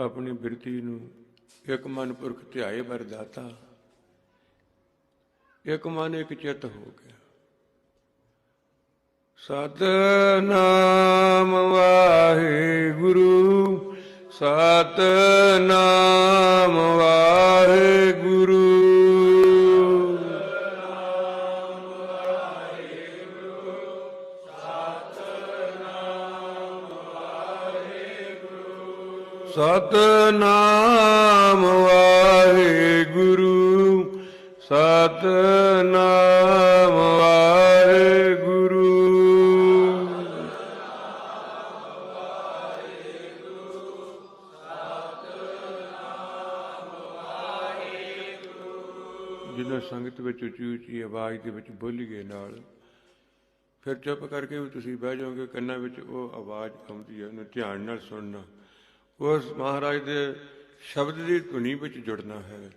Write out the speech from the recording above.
ਆਪਣੀ ਬਿਰਤੀ ਨੂੰ ਇੱਕ ਮਨ ਪੁਰਖ ਧਿਆਏ ਵਰਦਾਤਾ ਇੱਕ ਮਨ ਇੱਕ ਚਿੱਤ ਹੋ ਗਿਆ। ਸਤਨਾਮ ਵਾਹਿਗੁਰੂ, ਸਤਨਾਮ ਸਤਨਾਮ ਵਾਹਿਗੁਰੂ ਸਤਨਾਮ ਵਾਹਿਗੁਰੂ। ਜਿਹਨਾਂ ਸੰਗਤ ਵਿੱਚ ਉੱਚੀ ਉੱਚੀ ਆਵਾਜ਼ ਦੇ ਵਿੱਚ ਬੋਲੀਏ ਨਾਲ, ਫਿਰ ਚੁੱਪ ਕਰਕੇ ਵੀ ਤੁਸੀਂ ਬਹਿ ਜਾਓਗੇ, ਕੰਨਾਂ ਵਿੱਚ ਉਹ ਆਵਾਜ਼ ਆਉਂਦੀ ਹੈ, ਉਹਨੂੰ ਧਿਆਨ ਨਾਲ ਸੁਣਨਾ। ਉਸ ਮਹਾਰਾਜ ਦੇ ਸ਼ਬਦ ਦੀ ਧੁਨੀ ਵਿੱਚ ਜੁੜਨਾ ਹੈ।